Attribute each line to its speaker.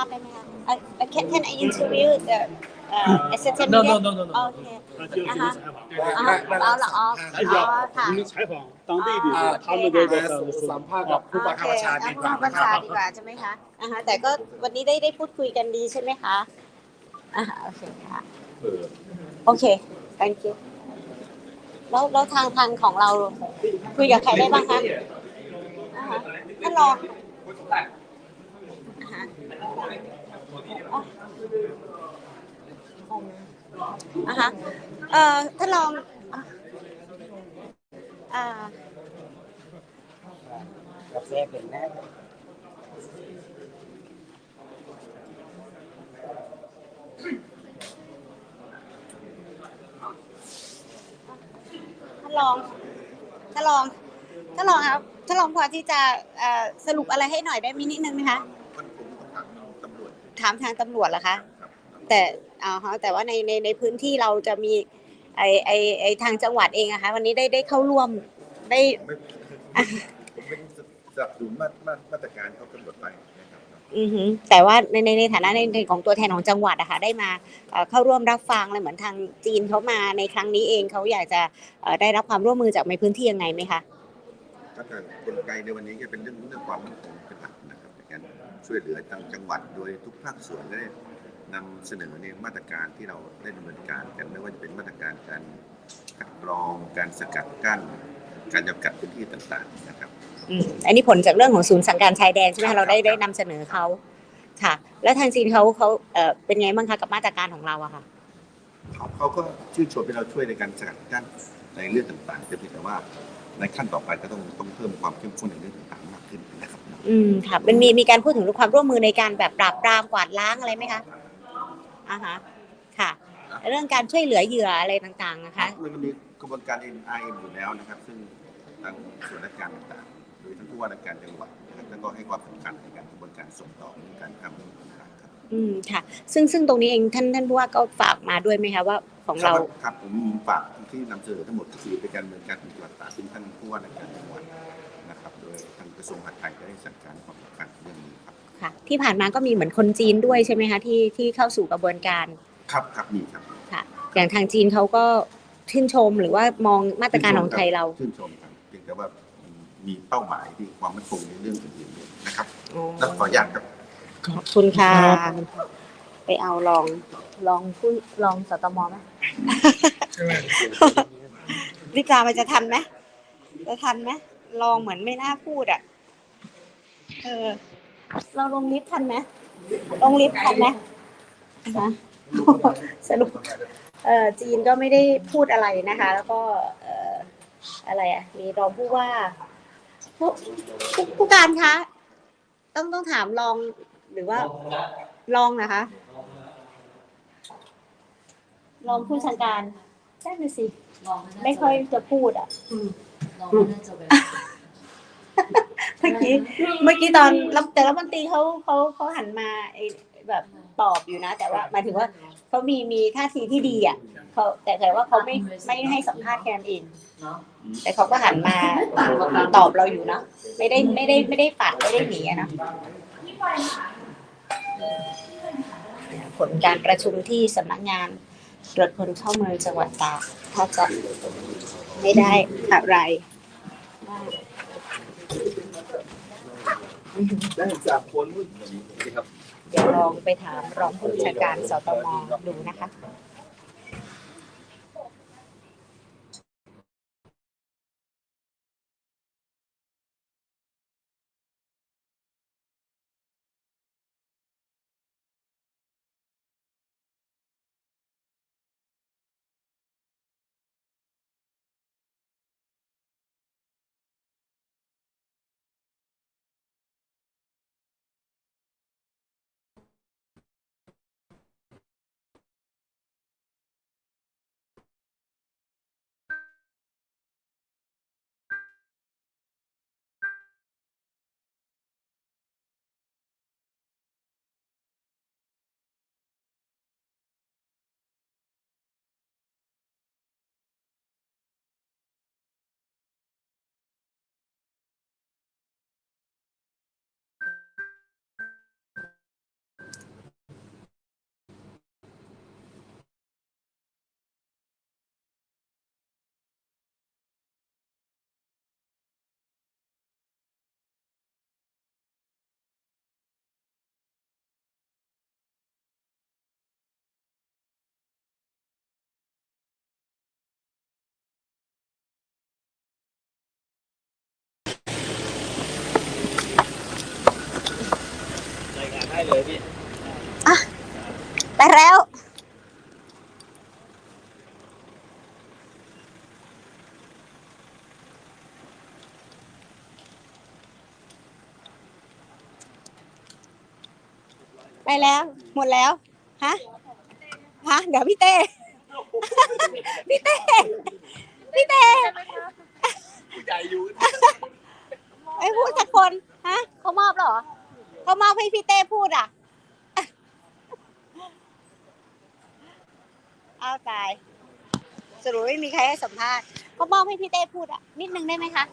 Speaker 1: าษณ์ได้ไหมคะ Uh, uh, can can I interview the uh assistant
Speaker 2: No,
Speaker 1: media?
Speaker 2: no, no, no, no.
Speaker 1: โอเค
Speaker 2: 他就是
Speaker 1: 啊哈
Speaker 2: 采访，
Speaker 1: อ๋อเอาละอ๋อ
Speaker 2: 他
Speaker 1: อ๋อค่ะ
Speaker 2: 要你们采访当地的
Speaker 1: อ่า
Speaker 2: 他们的
Speaker 1: โอเค
Speaker 2: 这
Speaker 1: ค่ะ
Speaker 2: 个
Speaker 3: สัมภาษณ์กับผู้บังคับบัญชาดี
Speaker 1: โอเค
Speaker 3: กว่า
Speaker 1: ผู้บั
Speaker 3: นะ
Speaker 1: ญ
Speaker 3: ค
Speaker 1: ชา
Speaker 3: รับ
Speaker 1: ดีกว่าใช่ไหมคะอ่าฮะแต่ก็วันนี้ได้ได้พูดคุยกันดีใช่ไหมคะอ่าโอเคค่ะ โอเค thank you แล้วแล้วทางทางของเราคุยกับใครได้บ้างคะอ่าฮะท่านรองอ่าฮะ อ๋ออ่าฮะเอ่อท่านรองอ่า
Speaker 3: กาแฟเป็นแน่
Speaker 1: ท่านรองท่านรองท่านรองครับท่านรองพอที่จะอ่อสรุปอะไรให้หน่อยได้มินิดนึงไหมคะ
Speaker 4: ถาม
Speaker 1: ทางตำรวจเหรอคะ
Speaker 4: ครับ
Speaker 1: แต่อ่าฮะแต่ว่าในในในพื้นที่เราจะมีไอไอไอทางจังหวัดเองอะคะวันนี้ได้ได้เข้าร่วมได้
Speaker 4: ไม่ผมเป็นสนับสนุนมามามาตรการเขากำหนดไปนะครับ
Speaker 1: อือหือแต่ว่าในในในฐานะในในของตัวแทนของจังหวัดอะค่ะได้มาเอ่อเข้าร่วมรับฟังเลยเหมือนทางจีนเขามาในครั้งนี้เองเขาอยากจะเอ่อได้รับความร่วมมือจากในพื้นที่ยังไงไหมคะ
Speaker 4: ถ้าเกิดกลไกในวันนี้ก็เป็นเรื่องเรื่องความมั่นคงเป็นหลัก ช่วยเหลือทางจังหวัดโดยทุกภาคส่วนได้นำเสนอในมาตรการที่เราได้ดำเนินการกันไม่ว่าจะเป็นมาตรการการคัดกรองการสกัดกั้น การจำกัดพื้นที่ต่างๆนะครับ
Speaker 1: อืมอันนี้ผลจากเรื่องของศูนย์สังการชายแดนใช่ไหมคะเราได้ได้นำเสนอเขาค่ะ แล้วทางจีนเขาเขาเอ่อเป็นไงบ้างคะกับมาตรการของเราอะค่ะ
Speaker 4: เขาเขาก็ชื่นชมให้เราช่วยในการสกัดกั้นในเรื่องต่างๆแต่เพียงแต่ว่าในขั้นต่อไปก็ต้องต้องเพิ่มความเข้มข้นในเรื่องต่างๆ
Speaker 1: อืมค่ะมันมีมีการพูดถึงความร่วมมือในการแบบปราบปรามกวาดล้างอะไรไหมคะอ่าฮะค่ะ เรื่องการช่วยเหลือเหยื่ออะไรต่างๆนะคะ
Speaker 4: มันมีกระบวนการ NIM อยู่แล้วนะครับ ซึ่งทางส่วนราชการต่างๆโดยท่านผู้ว่าราชการจังหวัดนะครับแล้วก็ให้ความสำคัญในการกระบวนการส่งต่อในการทำเรื่องต่างๆครับ
Speaker 1: อืมค่ะ ซึ่งซึ่งตรงนี้เองท่านท่านผู้ว่าก็ฝากมาด้วยไหมคะว่าของเรา
Speaker 4: ครับผมฝากที่นำเสนอทั้งหมดก็คือเป็นการดำเนินการปฏิบัติตามซึ่งท่านผู้ว่าราชการจังหวัด นะครับโดยทางกระทรวงมหาดไทยก็ได้สั่งการความสำคัญเรื่องนี้ครับ
Speaker 1: ค่ะที่ผ่านมาก็มีเหมือนคนจีนด้วยใช่ไหมคะที่ที่เข้าสู่กระบวนการ
Speaker 4: ครับครับมีครับ
Speaker 1: ค่ะอย่างทางจีนเขาก็ชื่นชมหรือว่ามองมาตรการของไทยเรา
Speaker 4: ชื่นชมครับเพียงแต่ว่ามีเป้าหมายที่ความมั่นคงในเรื่องอื่นๆด้วยนะครับ
Speaker 1: อ๋อ
Speaker 4: แล้วขออนุญาตครับ
Speaker 1: ขอบคุณค่ะไปเอาลองลองผู้ลองสตมไหมรีบลาไปจะทันไหมจะทันไหม ลองเหมือนไม่น่าพูดอะ เออ เราลงลิฟต์ทันไหมลงลิฟต์ทันไหมนะคะสรุปเอ่อจีนก็ไม่ได้พูดอะไรนะคะ แล้วก็เอ่ออะไรอะ มีรองผู้ว่าผู้ผู้ผู้การคะต้องต้องถามรองหรือว่ารองนะคะรองผู้ชังการใช่ไหมสิ ไม่ค่อยจะพูดอะ
Speaker 5: เราไม่น่าจะไป
Speaker 1: เมื่อกี้เมื่อกี้ตอนรับแต่รัฐมนตรีเขาเขาเขาหันมาไอ้แบบตอบอยู่นะ แต่ว่าหมายถึงว่าเขามีมีท่าทีที่ดีอะเขาแต่แต่ว่าเขาไม่ไม่ให้สัมภาษณ์แค่นั้นเอง
Speaker 5: เนาะ
Speaker 1: แต่เขาก็หันมาตอบเราอยู่เนาะไม่ได้ไม่ได้ไม่ได้ปัดไม่ได้หนีอะนะผลการประชุมที่สำนักงานตรวจคนเข้าเมืองจังหวัดตากถ้าจะไม่ได้อะไร
Speaker 3: ได้จากคน
Speaker 1: เดี๋ยวลองไปถามรองผู้บัญชาการสตมดูนะคะ ไปแล้ว ไปแล้ว หมดแล้ว ฮะ ฮะ เดี๋ยวพี่เต้ พี่เต้ พี่เต้
Speaker 3: ผู้ใหญ่อยู่
Speaker 1: ไอ้พูดสักคน ฮะ เขามอบแล้วเหรอ เขามอบให้พี่เต้พูดอะ อาตาย สรุปไม่มีใครให้สัมภาษณ์เขามอบให้พี่เต้พูดอะนิดนึงได้ไหมคะ